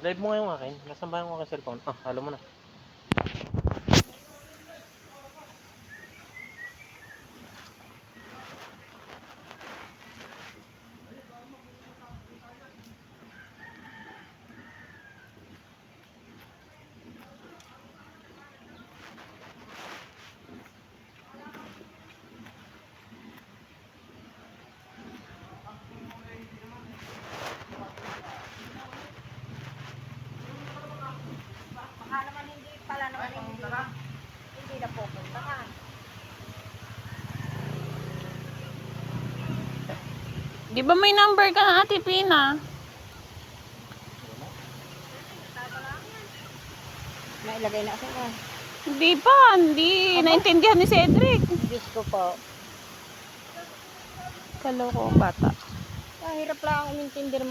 Live mo nga akin. Nasaan ba yung aking cellphone? Ah, halo mo na. Hindi na pupuntahan. Di ba may number ka na, Ate Pina? Nailagay na ako ba? Hindi pa, hindi. Naintindihan ni Cedric. Diyos ko po. Kaloko ang bata. Kahirap lang akong intindi ng